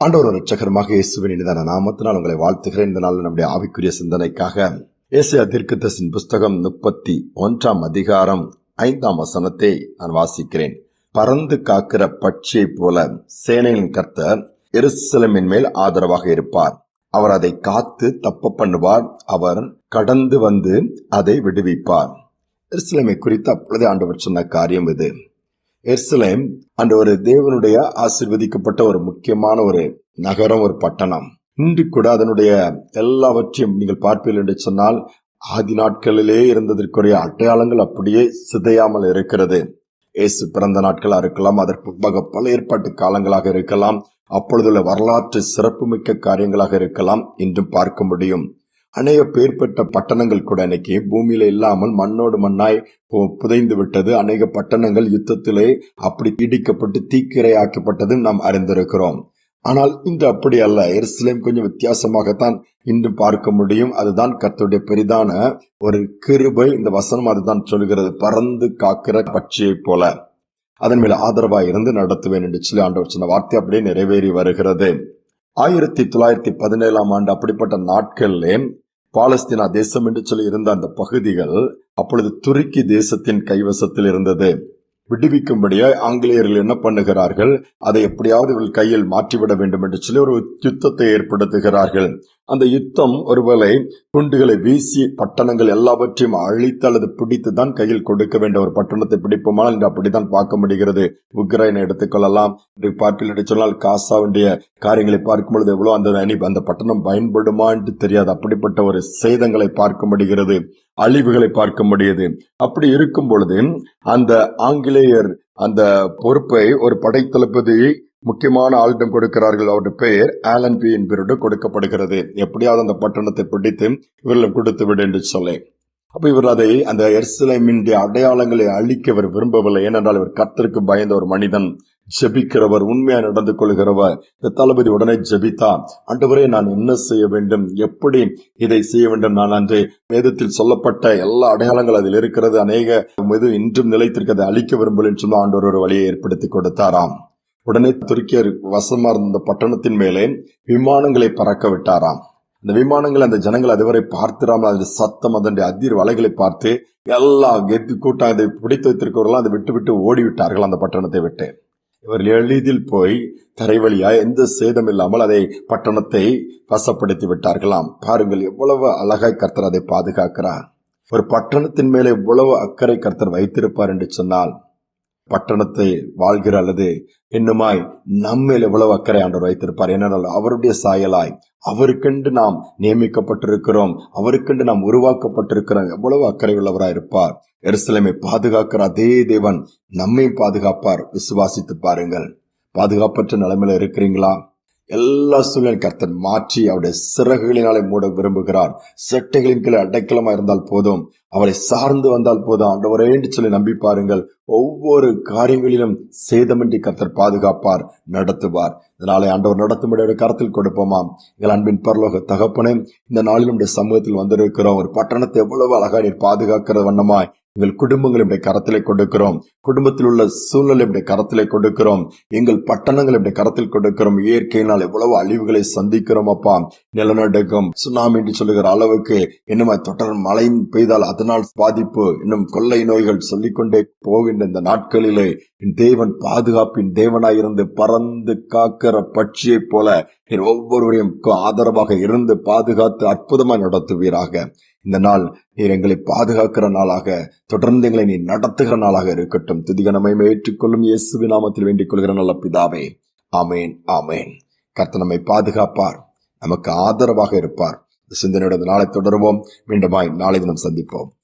ஆண்டவர் ரட்சகரமாக இயேசுவின் இனிதான நாமத்தினால் உங்களை வாழ்த்துகிறேன். இந்த நாள் நம்முடைய ஆவிக்குரிய சிந்தனைக்காக ஏசியா தீர்க்கதரிசின் புஸ்தகம் முப்பத்தி ஒன்றாம் அதிகாரம் ஐந்தாம் வசனத்தை நான் வாசிக்கிறேன். பறந்து காக்கிற பட்சியை போல சேனையின் கர்த்தர் எருசலமின் மேல் ஆதரவாக இருப்பார். அவர் அதை காத்து தப்ப பண்ணுவார். அவர் கடந்து வந்து அதை விடுவிப்பார். எருசலமை குறித்து அப்பொழுது ஆண்டவர் சொன்ன காரியம் இது. எர்சலேம் அந்த ஒரு தேவனுடைய ஆசிர்வதிக்கப்பட்ட ஒரு முக்கியமான ஒரு நகரம் ஒரு பட்டணம். இன்று கூட அதனுடைய எல்லாவற்றையும் நீங்கள் பார்ப்பீர்கள் என்று சொன்னால் ஆதி நாட்களிலே இருந்ததற்குரிய அடையாளங்கள் அப்படியே சிதையாமல் இருக்கிறது. இயேசு பிறந்த நாட்களாக இருக்கலாம் அதற்கு முன்பாக பல ஏற்பாட்டு காலங்களாக இருக்கலாம் அப்பொழுதுள்ள வரலாற்று சிறப்புமிக்க காரியங்களாக இருக்கலாம் இன்றும் பார்க்க முடியும். அநேக பேர் பெற்ற பட்டணங்கள் கூட இன்னைக்கு பூமியில இல்லாமல் மண்ணோடு மண்ணாய் பு- புதைந்து விட்டது. அநேக பட்டணங்கள் யுத்தத்திலே அப்படி இடிக்கப்பட்டு தீக்கிரையாக்கப்பட்டதும் நாம் அறிந்திருக்கிறோம். ஆனால் இன்று அப்படி அல்ல. எருசலேம் கொஞ்சம் வித்தியாசமாகத்தான் இன்று பார்க்க முடியும். அதுதான் கத்துடைய பெரிதான ஒரு கிருபை. இந்த வசனம் அதுதான் சொல்கிறது பறந்து காக்கிற பட்சியைப் போல. அதன் மேல் ஆதரவா இருந்து நடத்துவேன் என்று சொல்லி ஆண்டவர் சொன்ன வார்த்தை அப்படியே நிறைவேறி வருகிறது. ஆயிரத்தி தொள்ளாயிரத்தி பதினேழாம் ஆண்டு அப்படிப்பட்ட நாட்களிலே பாலஸ்தீனா தேசம் என்று சொல்லி இருந்த அந்த பகுதிகள் அப்பொழுது துருக்கி தேசத்தின் கைவசத்தில் இருந்தது. விடுவிக்கும்படியா ஆங்கிலேயர்கள் என்ன பண்ணுகிறார்கள்? அதை எப்படியாவது இவர்கள் கையில் மாற்றிவிட வேண்டும் என்று சொல்லி ஒரு யுத்தத்தை ஏற்படுத்துகிறார்கள். அந்த யுத்தம் ஒருவேளை குண்டுகளை வீசி பட்டணங்கள் எல்லாவற்றையும் அழித்து அல்லது பிடித்து தான் கையில் கொடுக்க வேண்டிய ஒரு பட்டணத்தை பிடிப்போமானால் இன்று அப்படித்தான் பார்க்க முடிகிறது. உக்ரைனை எடுத்துக்கொள்ளலாம் இன்று பார்ப்பில் என்று சொன்னால் காசாவுடைய காரியங்களை பார்க்கும் பொழுது எவ்வளவு அந்த அணி அந்த பட்டணம் பயன்படுமா என்று தெரியாது. அப்படிப்பட்ட ஒரு சேதங்களை பார்க்க முடிகிறது. அழிவுகளை பார்க்க முடியுது. அப்படி இருக்கும் பொழுது அந்த ஆங்கிலேயர் அந்த பொறுப்பை ஒரு படைத்தளபதி முக்கியமான ஆளிடம் கொடுக்கிறார்கள். அவருடைய பெயர் ஆலன் பி என்பவரிடம் கொடுக்கப்படுகிறது. எப்படியாவது அந்த பட்டணத்தை பிடித்து இவர்களும் கொடுத்து விடு என்று சொல்லி. அப்போ இவர் அதை அந்த எர்சலேமின்டைய அடையாளங்களை அழிக்க இவர் விரும்பவில்லை. ஏனென்றால் இவர் கர்த்தருக்கு பயந்த ஒரு மனிதன். ஜெபிக்கிறவர் உண்மையா நடந்து கொள்கிறவர். இந்த தளபதி உடனே ஜெபித்தா அன்றுவரே நான் என்ன செய்ய வேண்டும்? எப்படி இதை செய்ய வேண்டும்? நான் அன்று வேதத்தில் சொல்லப்பட்ட எல்லா அடையாளங்கள் அதில் இருக்கிறது. அநேக இது இன்றும் நிலைத்திருக்கிறது. அழிக்க விரும்பலன்னு சொன்னால் ஆண்டவர் ஒரு வழியை ஏற்படுத்தி கொடுத்தாராம். உடனே துருக்கியர் வசமா இருந்த பட்டணத்தின் மேலே விமானங்களை பறக்க விட்டாராம். அந்த விமானங்கள் அந்த ஜனங்கள் அதுவரை பார்த்திராமல் அதன் சத்தம் அதனுடைய அதிர் வலைகளை பார்த்து எல்லா கெத்து கூட்டம் அதை பிடித்து வைத்திருக்கிறவர்களும் அதை விட்டு விட்டு ஓடி விட்டார்கள் அந்த பட்டணத்தை விட்டு. இவர் எளிதில் போய் தரைவழியாய் எந்த சேதம் இல்லாமல் அதை பட்டணத்தை வசப்படுத்தி விட்டார்களாம். பாருங்கள் எவ்வளவு அழகாய் கர்த்தர் அதை பாதுகாக்கிறார். ஒரு பட்டணத்தின் மேலே எவ்வளவு அக்கறை கர்த்தர் வைத்திருப்பார் என்று சொன்னால் பட்டணத்தை வாழ்கிற அல்லது இன்னுமாய் நம்மேல் எவ்வளவு அக்கறை ஆண்டவர் வைத்திருப்பார். ஏனென்றால் அவருடைய சாயலாய் அவருக்கென்று நாம் நியமிக்கப்பட்டிருக்கிறோம். அவருக்கென்று நாம் உருவாக்கப்பட்டிருக்கிறோம். எவ்வளவு அக்கறை உள்ளவராய் இருப்பார். எருசலமை பாதுகாக்கிற அதே தேவன் நம்மை பாதுகாப்பார். விசுவாசித்து பாருங்கள். பாதுகாப்பற்ற நிலைமையில இருக்கிறீங்களா? எல்லா சூழ்நிலையும் கர்த்தர் மாற்றி அவருடைய சிறகுகளினாலே மூட விரும்புகிறார். செட்டைகளின் கீழே அடைக்கலமா இருந்தால் போதும். அவரை சார்ந்து வந்தால் போதும். ஆண்டவரே என்று சொல்லி நம்பி பாருங்கள். ஒவ்வொரு காரியங்களிலும் சேதமின்றி கர்த்தர் பாதுகாப்பார் நடத்துவார். இதனாலே ஆண்டவர் நடத்தும்படி கருத்தில் கொடுப்போமாம் எங்கள் அன்பின் பரலோக தகப்பனே இந்த நாளில் நம்முடைய சமூகத்தில் வந்திருக்கிறோம். ஒரு பட்டணத்தை எவ்வளவு அழகா நீர் பாதுகாக்கிற வண்ணமாய் எங்கள் குடும்பங்கள் இப்படி கரத்திலே கொடுக்கிறோம். குடும்பத்தில் உள்ள சூழ்நிலை கரத்திலே கொடுக்கிறோம். எங்கள் பட்டணங்கள் இப்படி கரத்தில் கொடுக்கிறோம். இயற்கையினால் எவ்வளவு அழிவுகளை சந்திக்கிறோம் அப்பா. நிலநடுக்கம் சுனாமி என்று சொல்லுகிற அளவுக்கு இன்னும் தொடர் மழை பெய்தால் அதனால் பாதிப்பு இன்னும் கொள்ளை நோய்கள் சொல்லிக்கொண்டே போகின்ற இந்த நாட்களிலே என் தேவன் பாதுகாப்பின் தேவனாயிருந்து பறந்து காக்கிற பட்சியைப் போல நீர் ஒவ்வொருவரையும் ஆதரவாக இருந்து பாதுகாத்து அற்புதமாய் நடத்துவீராக. இந்த நாள் நீர் எங்களை பாதுகாக்கிற நாளாக தொடர்ந்து எங்களை நீ நடத்துகிற நாளாக இருக்கட்டும். துதிகனமை ஏற்றுக்கொள்ளும் இயேசு நாமத்தில் வேண்டிக் கொள்கிற நல்ல பிதாவே. ஆமேன் ஆமேன். கர்த்தனமை நம்மை பாதுகாப்பார். நமக்கு ஆதரவாக இருப்பார். சிந்தனையோட நாளை தொடருவோம். மீண்டுமாய் நாளை தினம் சந்திப்போம்.